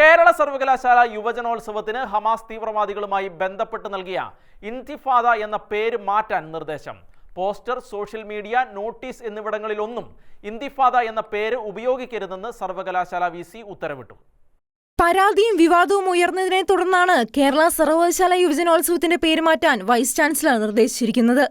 കേരള സർവകലാശാല യുവജനോത്സവത്തിന് ഹമാസ് തീവ്രവാദികളുമായി ബന്ധപ്പെട്ട് നൽകിയ ഇൻതിഫാദ എന്ന പേര് മാറ്റാൻ നിർദ്ദേശം. പോസ്റ്റർ സോഷ്യൽ മീഡിയ നോട്ടീസ് എന്നിവിടങ്ങളിലൊന്നും ഇന്തിഫാദ എന്ന പേര് ഉപയോഗിക്കരുതെന്ന് സർവകലാശാല വി സി ഉത്തരവിട്ടു. പരാതിയും വിവാദവും ഉയർന്നതിനെ തുടർന്നാണ് കേരള സർവകലാശാല യുവജനോത്സവത്തിന്റെ പേര് മാറ്റാൻ വൈസ് ചാൻസലർ നിർദ്ദേശിച്ചിരിക്കുന്നത്.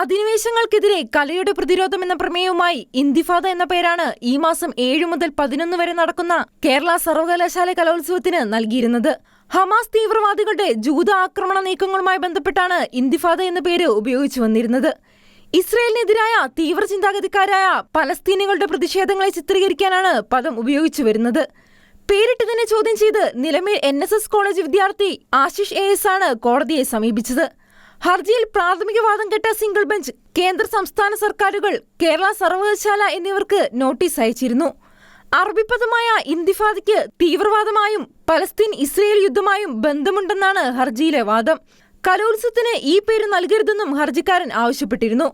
അധിനിവേശങ്ങൾക്കെതിരെ കലയുടെ പ്രതിരോധം എന്ന പ്രമേയവുമായി ഇന്തിഫാദ എന്ന പേരാണ് ഈ മാസം ഏഴു മുതൽ പതിനൊന്ന് വരെ നടക്കുന്ന കേരള സർവകലാശാല കലോത്സവത്തിന് നൽകിയിരുന്നത്. ഹമാസ് തീവ്രവാദികളുടെ ജൂത ആക്രമണ നീക്കങ്ങളുമായി ബന്ധപ്പെട്ടാണ് ഇന്തിഫാദ എന്ന പേര് ഉപയോഗിച്ചു വന്നിരുന്നത്. ഇസ്രയേലിനെതിരായ തീവ്ര ചിന്താഗതിക്കാരായ പലസ്തീനികളുടെ പ്രതിഷേധങ്ങളെ ചിത്രീകരിക്കാനാണ് പദം ഉപയോഗിച്ചു വരുന്നത്. പേരിട്ടതിനെ ചോദ്യം ചെയ്ത് നിലമേൽ എൻ കോളേജ് വിദ്യാർത്ഥി ആശിഷ് എ ആണ് കോടതിയെ സമീപിച്ചത്. ഹർജിയിൽ പ്രാഥമിക വാദം കേട്ട സിംഗിൾ ബെഞ്ച് കേന്ദ്ര സംസ്ഥാന സർക്കാരുകൾ കേരള സർവകലാശാല എന്നിവർക്ക് നോട്ടീസ് അയച്ചിരുന്നു. അറബിപദമായ ഇന്തിഫാദയ്ക്ക് തീവ്രവാദമായും പലസ്തീൻ ഇസ്രയേൽ യുദ്ധമായും ബന്ധമുണ്ടെന്നാണ് ഹർജിയിലെ വാദം. കലോത്സവത്തിന് ഈ പേര് നൽകരുതെന്നും ഹർജിക്കാരൻ ആവശ്യപ്പെട്ടിരുന്നു.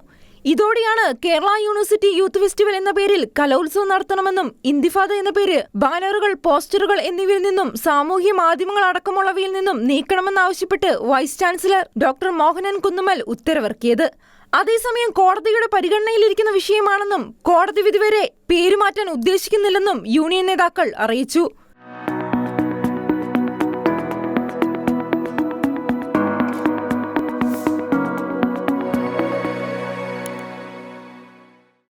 ഇതോടെയാണ് കേരള യൂണിവേഴ്സിറ്റി യൂത്ത് ഫെസ്റ്റിവൽ എന്ന പേരിൽ കലോത്സവം നടത്തണമെന്നും ഇന്തിഫാദ എന്ന പേര് ബാനറുകൾ പോസ്റ്ററുകൾ എന്നിവയിൽ നിന്നും സാമൂഹ്യ മാധ്യമങ്ങൾ അടക്കമുള്ളവയിൽ നിന്നും നീക്കണമെന്നാവശ്യപ്പെട്ട് vice chancellor doctor Mohanan Kunnumal ഉത്തരവിറക്കിയത്. അതേസമയം കോടതിയുടെ പരിഗണനയിലിരിക്കുന്ന വിഷയമാണെന്നും കോടതി വിധി വരെ പേരുമാറ്റാൻ ഉദ്ദേശിക്കുന്നില്ലെന്നും യൂണിയൻ നേതാക്കൾ അറിയിച്ചു.